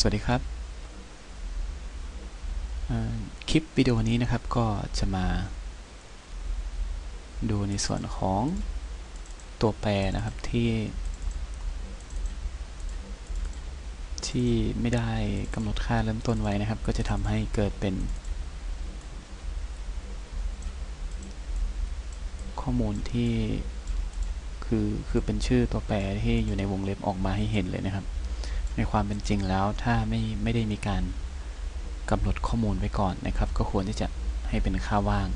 สวัสดีครับ คลิปวิดีโอนี้นะครับก็จะมาดูในส่วนของตัวแปรนะครับที่ ที่ไม่ได้กำหนดค่าเริ่มต้นไว้นะครับ ก็จะทำให้เกิดเป็น ข้อมูลที่คือคือเป็นชื่อตัวแปรที่อยู่ในวงเล็บออกมาให้เห็นเลยนะครับ ในความเป็นจริงแล้วถ้าไม่ไม่ได้มีการกำหนดข้อมูลไว้ก่อนนะครับ ก็ควรที่จะให้เป็นค่าว่าง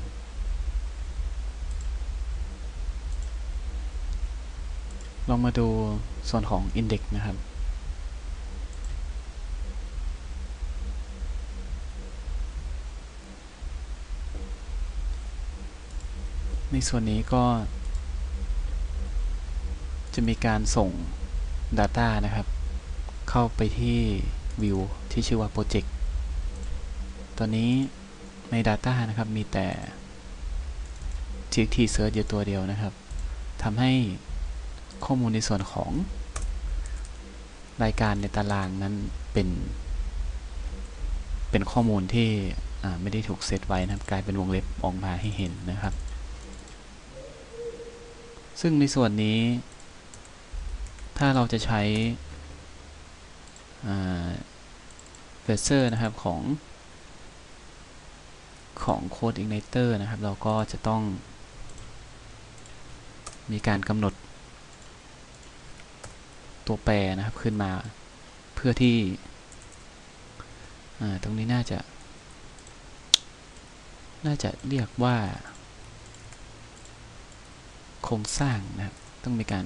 ลองมาดูส่วนของ Index นะครับในส่วนนี้ก็ จะมีการส่ง Data นะครับ เข้าไปที่ View ที่ชื่อว่า Project ตอนนี้ใน Data นะครับมีแต่ txt search อยู่ตัวเดียวนะครับทำให้ข้อมูลในส่วนของ รายการในตารางนั้นเป็น เป็นข้อมูลที่ไม่ได้ถูกเซตไว้นะครับ กลายเป็นวงเล็บออกมาให้เห็นนะครับ ซึ่งในส่วนนี้ ถ้าเราจะใช้ เฟเซอร์นะครับของของ Code Igniter นะครับ เราก็จะต้องมีการกำหนดตัวแปรนะครับขึ้นมาเพื่อที่ตรงนี้น่าจะ น่าจะเรียกว่า โครงสร้างนะครับ ต้องมีการ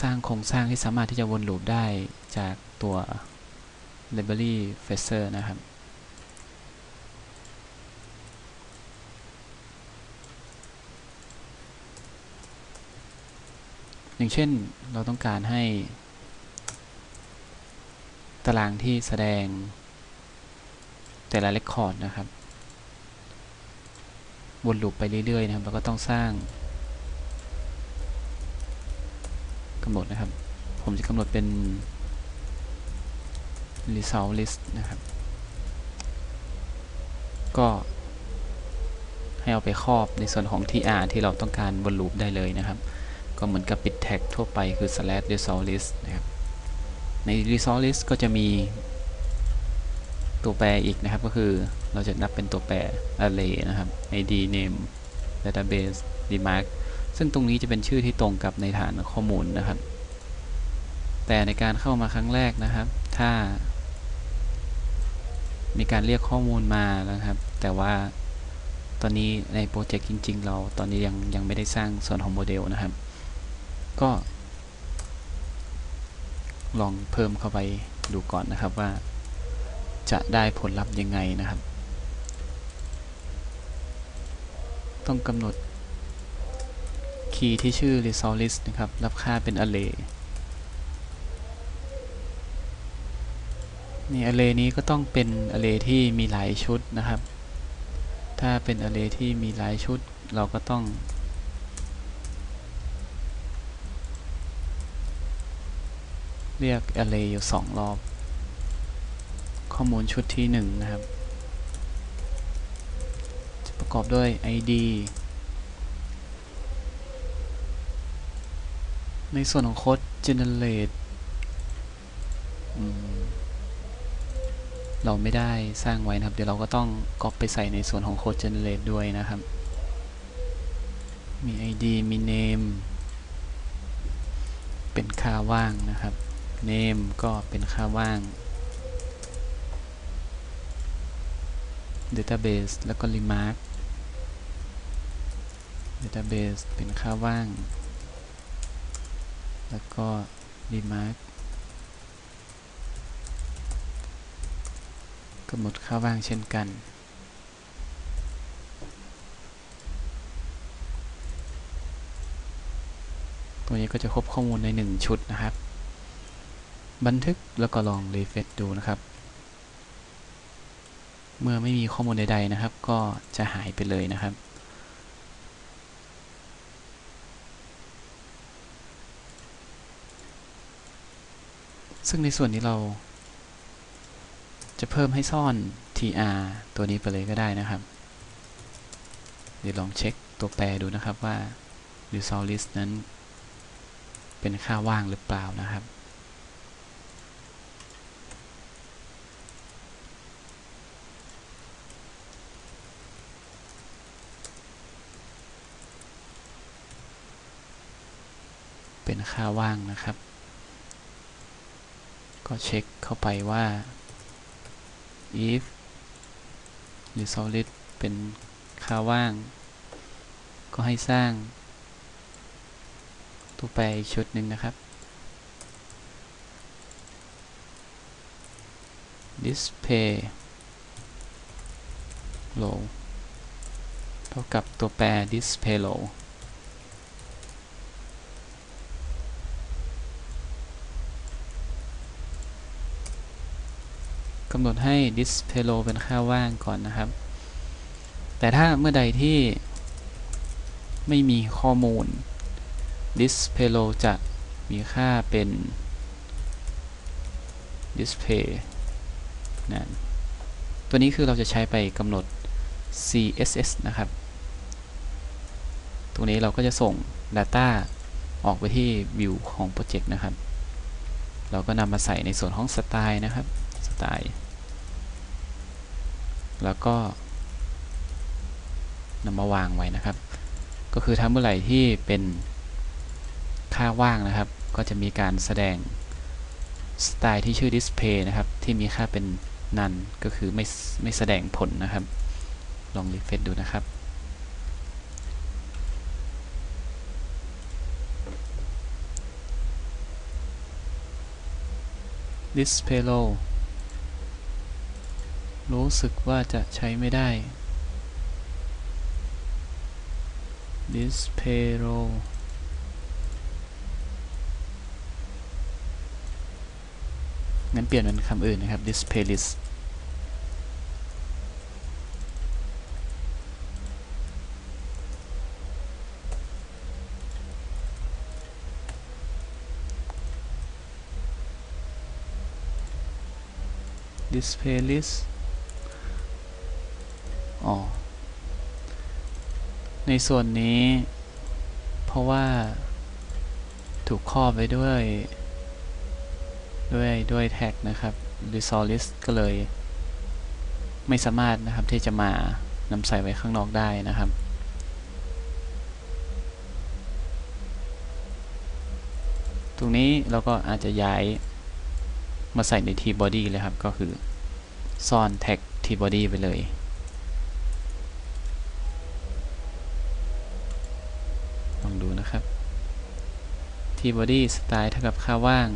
สร้างโครงสร้างที่สามารถที่จะวนลูปได้จากตัว library f a c e r นะครับ อย่างเช่นเราต้องการให้ ตารางที่แสดงแต่ละเรคคอร์ดนะครับ วนลูปไปเรื่อยๆนะครับเราก็ต้องสร้าง กำหนดนะครับ ผมจะกำหนดเป็น result list นะครับ ก็ให้เอาไปครอบในส่วนของ tr ที่เราต้องการวนลูปได้เลยนะครับ ก็เหมือนกับปิดแท็กทั่วไปคือ slash result list นะครับ ใน result list ก็จะมีตัวแปรอีกนะครับ ก็คือเราจะนับเป็นตัวแปร array นะครับ id name database remark ซึ่งตรงนี้จะเป็นชื่อที่ตรงกับในฐานข้อมูลนะครับ แต่ในการเข้ามาครั้งแรกนะครับ ถ้า มีการเรียกข้อมูลมานะครับ แต่ว่าตอนนี้ในโปรเจกต์จริง ๆ เราตอนนี้ยังยังไม่ได้สร้างส่วนของโมเดลนะครับ ก็ ลองเพิ่มเข้าไปดูก่อนนะครับว่า จะได้ผลลัพธ์ยังไงนะครับ ต้องกำหนด คีย์ที่ชื่อ result list นะครับ รับค่าเป็น array นี่ array นี้ก็ต้องเป็น array ที่มีหลายชุดนะครับ ถ้าเป็น array ที่มีหลายชุด เราก็ต้อง เรียก array อยู่สองรอบ ข้อมูลชุดที่หนึ่งนะครับ จะประกอบด้วย id ในส่วนของโค้ด generate เราไม่ได้สร้างไว้นะครับ เดี๋ยวเราก็ต้องก๊อปไปใส่ในส่วนของโค้ด generate ด้วยนะครับ มี id มี name เป็นค่าว่างนะครับ name ก็เป็นค่าว่าง database แล้วก็ remark database เป็นค่าว่าง แล้วก็ remark กำหนดค่าว่างเช่นกัน ตัวนี้ก็จะครบข้อมูลใน 1 ชุดนะครับ บันทึกแล้วก็ลองรีเฟรชดูนะครับ เมื่อไม่มีข้อมูลใดๆนะครับ ก็จะหายไปเลยนะครับ ซึ่งในส่วนนี้เรา จะเพิ่มให้ซ่อน tr ตัวนี้ไปเลยก็ได้นะครับ เดี๋ยวลองเช็คตัวแปรดูนะครับว่า resolve list นั้น เป็นค่าว่างหรือเปล่านะครับเป็นค่าว่างนะครับ ก็เช็คเข้าไปว่า if resolve list เป็นค่าว่าง ก็ให้สร้าง ตัวแปรอีกชุดหนึ่งนะครับ display row เท่ากับตัวแปร display row กำหนดให้ display row เป็นค่าว่างก่อนนะครับ แต่ถ้าเมื่อใดที่ไม่มีข้อมูล display row จะมีค่าเป็น display นะตัวนี้คือเราจะใช้ไปกำหนด css นะครับ ตรงนี้เราก็จะส่ง data ออกไปที่ view ของโปรเจกต์นะครับ เราก็นำมาใส่ในส่วนของสไตล์นะครับสไตล์ แล้วก็นำมาวางไว้นะครับ ก็คือถ้าเมื่อไหร่ที่เป็นค่าว่างนะครับ ก็จะมีการแสดงสไตล์ที่ชื่อ display นะครับ ที่มีค่าเป็น none ก็คือไม่ไม่แสดงผลนะครับ ลองรีเฟรชดูนะครับ display row รู้สึกว่าจะใช้ไม่ได้ display row งั้นเปลี่ยนเป็นคำอื่นนะครับ display list ดิสเพย์ลิสอ๋ ในส่วนนี้ เพราะว่าถูกครอบไว้ด้วย ด้วยด้วยแท็กนะครับ resolve list ก็เลย ไม่สามารถนะครับที่จะมานำใส่ไว้ข้างนอกได้นะครับตรงนี้เราก็อาจจะย้ายมาใส่ใน t body เลยครับ ก็คือซ่อนแท็ก t body ไปเลย ลองดู นะครับ t body สไตล์เท่ากับค่าว่าง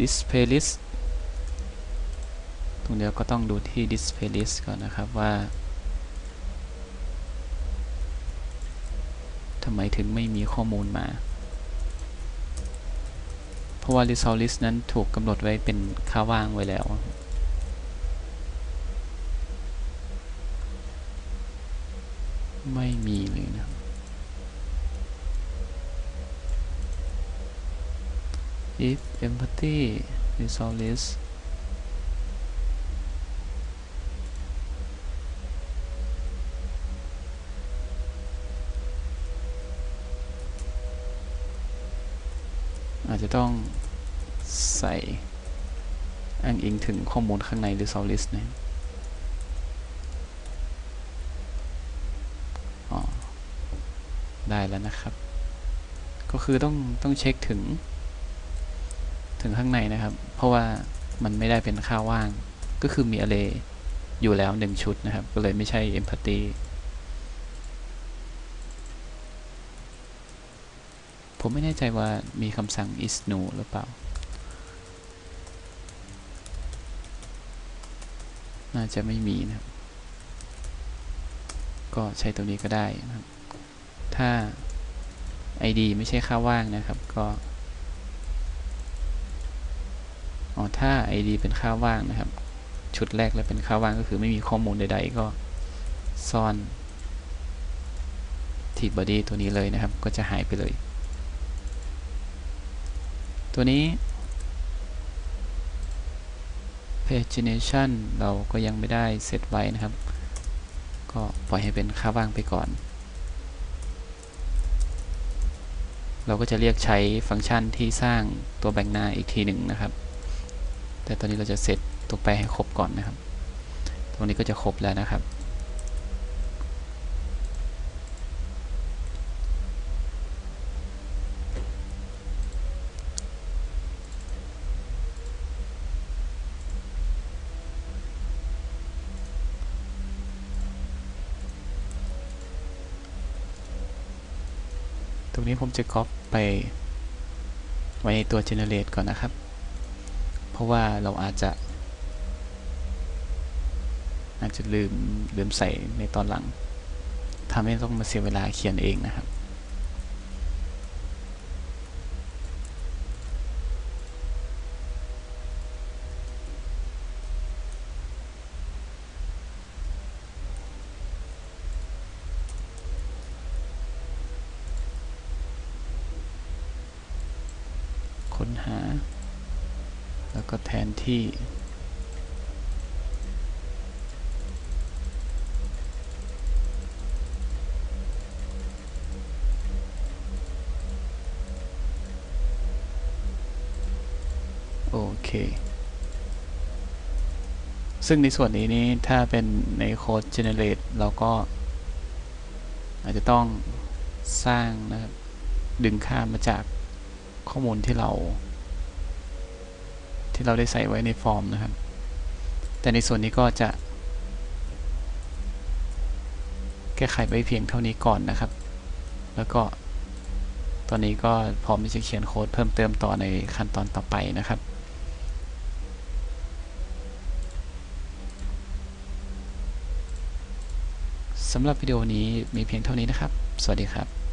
display list ตรงเดียวก็ต้องดูที่ display list ก่อนนะครับว่าทำไมถึงไม่มีข้อมูลมา เพราะว่า resolve list นั้นถูกกำหนดไว้เป็นค่าว่างไว้แล้ว ไม่มีเลยนะ if empathy resolve list อาจจะต้องใส่อ้างอิงถึงข้อมูลข้างใน resolve list นะอ๋อได้แล้วนะครับ ก็คือต้องต้องเช็คถึง ถึงข้างในนะครับ เพราะว่ามันไม่ได้เป็นค่าว่าง ก็คือมี array อยู่แล้วหนึ่งชุดนะครับ ก็เลยไม่ใช่ empty ผมไม่แน่ใจว่ามีคำสั่ง is new หรือเปล่า น่าจะไม่มีนะครับ ก็ใช้ตัวนี้ก็ได้นะครับ ถ้า id ไม่ใช่ค่าว่างนะครับ ก็ อ๋อถ้า id เป็นค่าว่างนะครับ ชุดแรกแล้วเป็นค่าว่างก็คือไม่มีข้อมูลใด ๆ ก็ซ่อน ที่ body ตัวนี้เลยนะครับ ก็จะหายไปเลย ตัวนี้ pagination เราก็ยังไม่ได้เซตไว้นะครับ ก็ปล่อยให้เป็นค่าว่างไปก่อน เราก็จะเรียกใช้ฟังก์ชันที่สร้างตัวแบ่งหน้าอีกทีหนึ่งนะครับ แต่ตอนนี้เราจะเซตตัวแปรให้ครบก่อนนะครับ ตรงนี้ก็จะครบแล้วนะครับ ตรงนี้ผมจะก๊อปไปไว้ในตัว generate ก่อนนะครับ เพราะว่าเราอาจจะ อาจจะลืมลืมใส่ในตอนหลังทำให้ต้องมาเสียเวลาเขียนเองนะครับค้นหา แล้วก็แทนที่ โอเค ซึ่งในส่วนนี้นี่ถ้าเป็นในโค้ด generate เราก็ อาจจะต้องสร้างนะครับ ดึงค่ามาจากข้อมูลที่เรา ที่เราได้ใส่ไว้ในฟอร์มนะครับ แต่ในส่วนนี้ก็จะ แก้ไขไว้เพียงเท่านี้ก่อนนะครับ แล้วก็ตอนนี้ก็พร้อมที่จะเขียนโค้ดเพิ่มเติมต่อในขั้นตอนต่อไปนะครับสำหรับวิดีโอนี้มีเพียงเท่านี้นะครับ สวัสดีครับ